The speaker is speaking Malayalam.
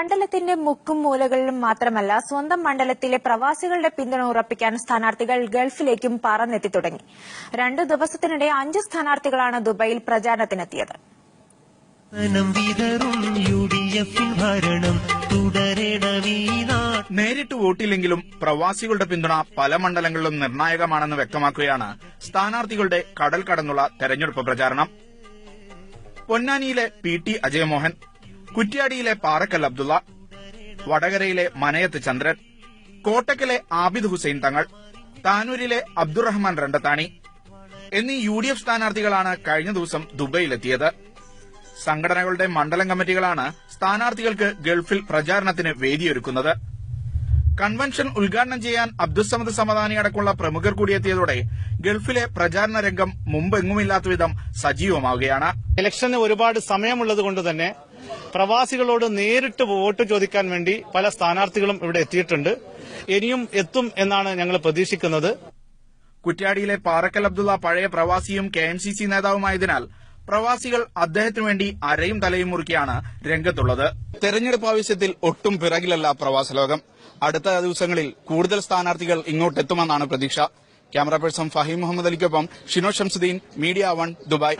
മണ്ഡലത്തിന്റെ മുക്കും മൂലകളിലും മാത്രമല്ല സ്വന്തം മണ്ഡലത്തിലെ പ്രവാസികളുടെ പിന്തുണ ഉറപ്പിക്കാൻ സ്ഥാനാർത്ഥികൾ ഗൾഫിലേക്കും പറന്നെത്തി തുടങ്ങി. രണ്ടു ദിവസത്തിനിടെ അഞ്ച് സ്ഥാനാർത്ഥികളാണ് ദുബൈയിൽ പ്രചാരണത്തിനെത്തിയത്. നേരിട്ട് വോട്ടില്ലെങ്കിലും പ്രവാസികളുടെ പിന്തുണ പല മണ്ഡലങ്ങളിലും നിർണായകമാണെന്ന് വ്യക്തമാക്കുകയാണ് സ്ഥാനാർത്ഥികളുടെ കടൽ കടന്നുള്ള തെരഞ്ഞെടുപ്പ് പ്രചാരണം. പൊന്നാനിയിലെ പി ടി അജയമോഹൻ കുറ്റ്യാടിയിലെ പാറക്കൽ അബ്ദുള്ള വടകരയിലെ മനയത്ത് ചന്ദ്രൻ കോട്ടക്കലെ ആബിദ് ഹുസൈൻ തങ്ങൾ താനൂരിലെ അബ്ദുറഹ്മാൻ രണ്ടത്താണി എന്നീ യു ഡി എഫ് സ്ഥാനാർത്ഥികളാണ് കഴിഞ്ഞ ദിവസം ദുബൈയിലെത്തിയത്. സംഘടനകളുടെ മണ്ഡലം കമ്മിറ്റികളാണ് സ്ഥാനാർത്ഥികൾക്ക് ഗൾഫിൽ പ്രചാരണത്തിന് വേദിയൊരുക്കുന്നത്. കൺവെൻഷൻ ഉദ്ഘാടനം ചെയ്യാൻ അബ്ദുസമദ് സമദാനി അടക്കമുള്ള പ്രമുഖർ കൂടിയെത്തിയതോടെ ഗൾഫിലെ പ്രചാരണ രംഗം മുമ്പെങ്ങുമില്ലാത്ത വിധം സജീവമാവുകയാണ്. ഇലക്ഷന് ഒരുപാട് സമയമുള്ളത് കൊണ്ട് തന്നെ പ്രവാസികളോട് നേരിട്ട് വോട്ട് ചോദിക്കാൻ വേണ്ടി പല സ്ഥാനാർത്ഥികളും ഇവിടെ എത്തിയിട്ടുണ്ട്. ഇനിയും എത്തും എന്നാണ് ഞങ്ങൾ പ്രതീക്ഷിക്കുന്നത്. കുറ്റ്യാടിയിലെ പാറക്കൽ അബ്ദുള്ള പഴയ പ്രവാസിയും കെ എം സി സി നേതാവുമായതിനാൽ പ്രവാസികൾ അദ്ദേഹത്തിനു വേണ്ടി അരയും തലയും മുറുക്കിയാണ് രംഗത്തുള്ളത്. തെരഞ്ഞെടുപ്പ് ആവശ്യത്തിൽ ഒട്ടും പിറകിലല്ല പ്രവാസ ലോകം. അടുത്ത ദിവസങ്ങളിൽ കൂടുതൽ സ്ഥാനാർത്ഥികൾ ഇങ്ങോട്ടെത്തുമെന്നാണ് പ്രതീക്ഷ. Camera person Faheem Muhammad അലിക്കൊപ്പം Shino Shamsuddin media one Dubai.